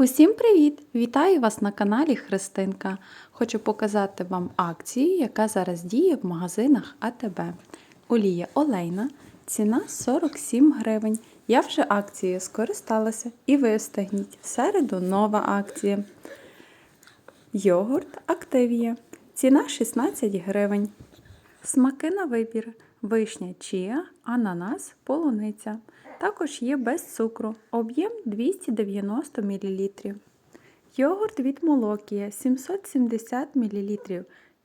Усім привіт! Вітаю вас на каналі Христинка. Хочу показати вам акцію, яка зараз діє в магазинах АТБ. Олія олейна, ціна 47 гривень. Я вже акцією скористалася і ви встигніть. Середу нова акція. Йогурт Активія. Ціна 16 гривень. Смаки на вибір: вишня чія, ананас, полуниця. Також є без цукру, об'єм 290 мл. Йогурт від Молокія 770 мл.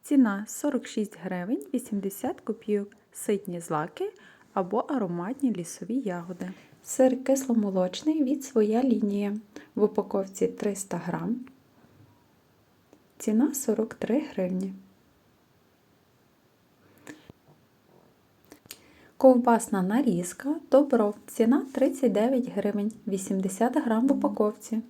Ціна 46 гривень 80 копійок. Ситні злаки або ароматні лісові ягоди. Сир кисломолочний від своя лінія. В упаковці 300 грам. Ціна 43 гривні. Ковбасна нарізка добро. Ціна 39 гривень, 80 грам в упаковці.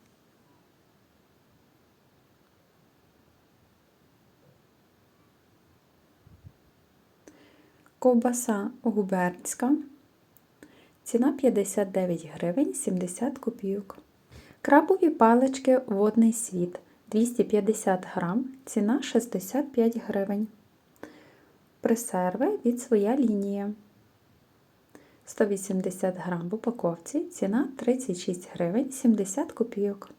Ковбаса губернська. Ціна 59 гривень 70 копійок. Крабові палички водний світ 250 грам. Ціна 65 гривень. Пресерви від своя лінія. 180 грам в упаковці, ціна 36 гривень 70 копійок.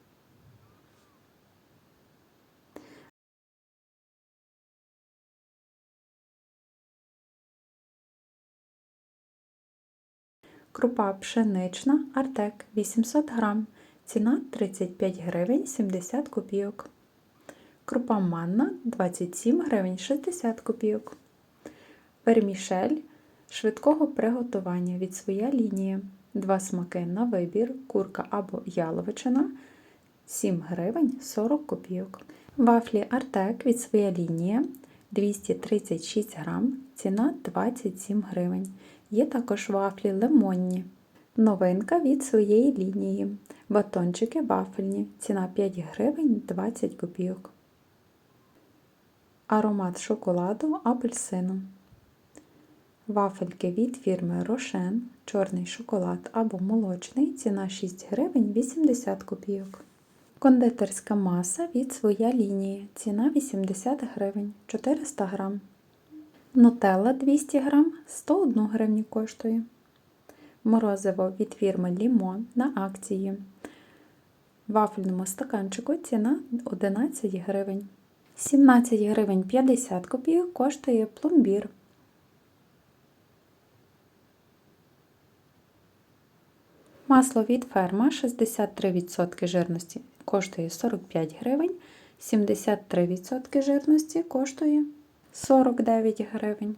Крупа пшенична Артек 800 грам, ціна 35 гривень 70 копійок. Крупа манна 27 гривень 60 копійок. Вермішель швидкого приготування від своя лінія. Два смаки на вибір, курка або яловичина 7 гривень 40 копійок. Вафлі Артек від своя лінія 236 грам, ціна 27 гривень. Є також вафлі лимонні. Новинка від своєї лінії. Батончики вафельні. Ціна 5 гривень 20 копійок. Аромат шоколаду апельсину. Вафельки від фірми Рошен, чорний шоколад або молочний, ціна 6 гривень 80 копійок. Кондитерська маса від своя лінії, ціна 80 гривень 400 грам. Нутелла 200 грам 101 гривню коштує. Морозиво від фірми Лімон на акції. Вафельному стаканчику ціна 11 гривень. 17 гривень 50 копійок коштує пломбір. Масло від ферма 63% жирності коштує 45 гривень, 73% жирності коштує 49 гривень.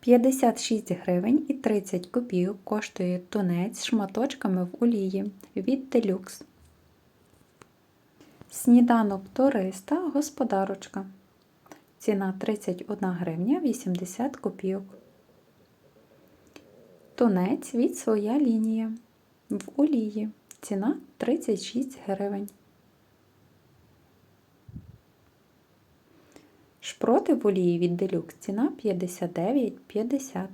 56 гривень і 30 копійок коштує тунець з шматочками в олії від Deluxe. Сніданок туриста господарочка. Ціна 31 гривня 80 копійок. Тунець від своя лінія. В олії. Ціна 36 гривень. Шпроти в олії від делюкс ціна 59,50.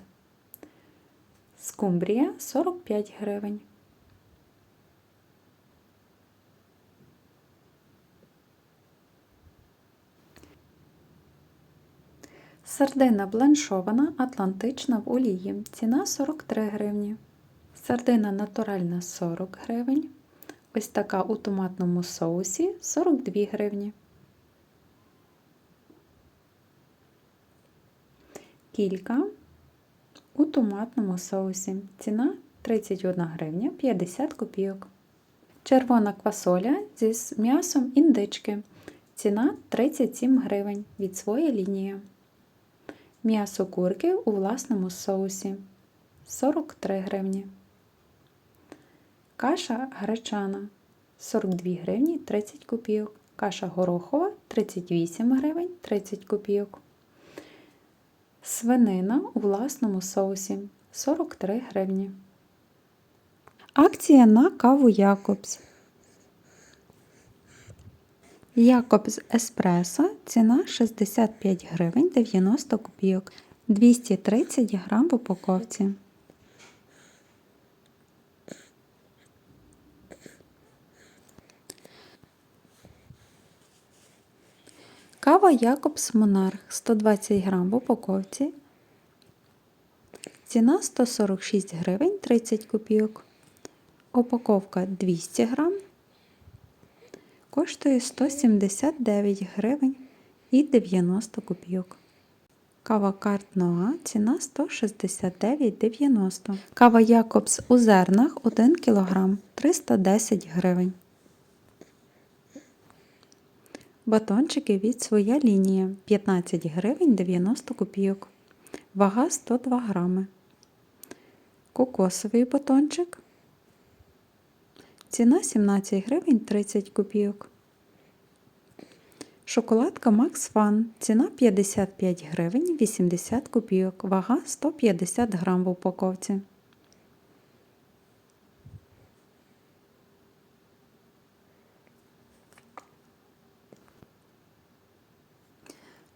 Скумбрія 45 гривень. Сардина бланшована атлантична в олії. Ціна 43 гривні. Сардина натуральна 40 гривень. Ось така у томатному соусі 42 гривні. Кілька у томатному соусі. Ціна 31 гривня 50 копійок. Червона квасоля зі м'ясом індички. Ціна 37 гривень від своєї лінії. М'ясо курки у власному соусі 43 гривні. Каша гречана 42 гривні 30 копійок. Каша горохова 38 гривень 30 копійок. Свинина у власному соусі 43 гривні. Акція на каву Якобс. Якобс Еспресо ціна 65 гривень 90 копійок, 230 грам в упаковці. Кава Якобс Монарх 120 грам в упаковці. Ціна 146 гривень 30 копійок. Упаковка 200 грам. Коштує 179 гривень і 90 копійок. Кава Карт Ноа ціна 169,90. Кава Якобс у зернах 1 кг 310 гривень. Батончики від своя лінія 15 гривень 90 копійок. Вага 102 грами. Кокосовий батончик. Ціна 17 гривень 30 копійок. Шоколадка Max Fun. Ціна 55 гривень 80 копійок. Вага 150 грам в упаковці.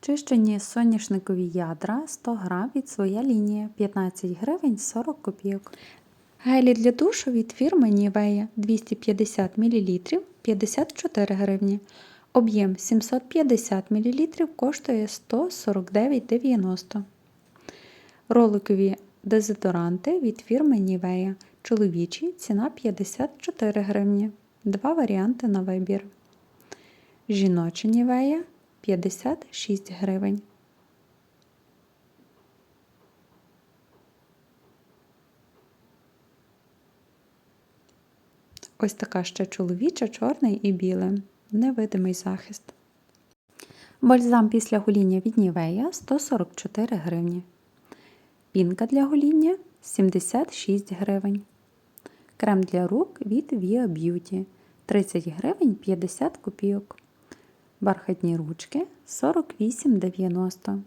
Чищені соняшникові ядра 100 грам від своя лінія 15 гривень 40 копійок. Гелі для душу від фірми Nivea 250 мл 54 гривні. Об'єм 750 мл коштує 149,90. Роликові дезодоранти від фірми Nivea. Чоловічі ціна 54 гривні. Два варіанти на вибір. Жіночі Nivea 56 гривень. Ось така ще чоловіча, чорний і білий. Невидимий захист. Бальзам після гоління від Нівея 144 гривні. Пінка для гоління 76 гривень. Крем для рук від Via Beauty 30 гривень 50 копійок. Бархатні ручки 48,90.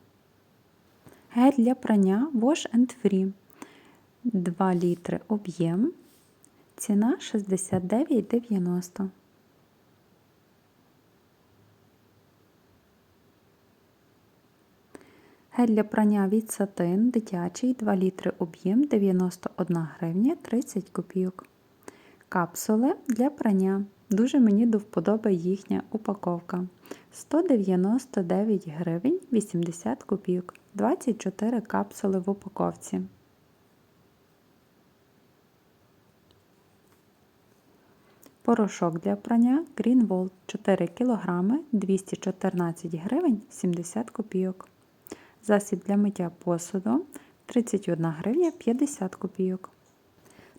Гель для прання Wash and Free 2 літри об'єм. Ціна 69,90. Гель для прання від сатин дитячий 2 літри об'єм 91 гривня 30 копійок. Капсули для прання. Дуже мені до вподоби їхня упаковка. 199 гривень 80 копійок. 24 капсули в упаковці. Порошок для прання Greenwald 4 кг 214 гривень 70 копійок. Засіб для миття посуду 31 гривня 50 копійок.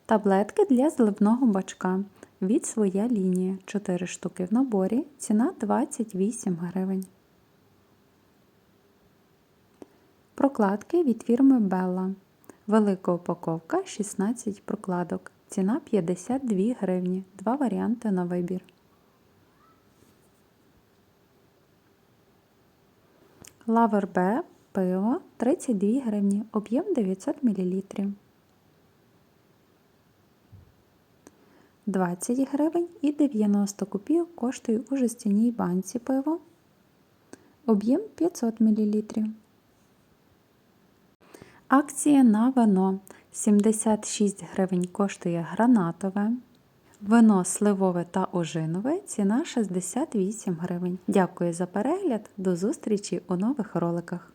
Таблетки для зливного бачка від своя лінія 4 штуки в наборі. Ціна 28 гривень. Прокладки від фірми Bella. Велика упаковка 16 прокладок. Ціна 52 гривні. Два варіанти на вибір. Лавер Б пиво 32 гривні. Об'єм 900 мл. 20 гривень і 90 копійок коштує у жестяній банці пиво. Об'єм 500 мл. Акція на вино 76 гривень коштує гранатове. Вино сливове та ожинове ціна 68 гривень. Дякую за перегляд. До зустрічі у нових роликах.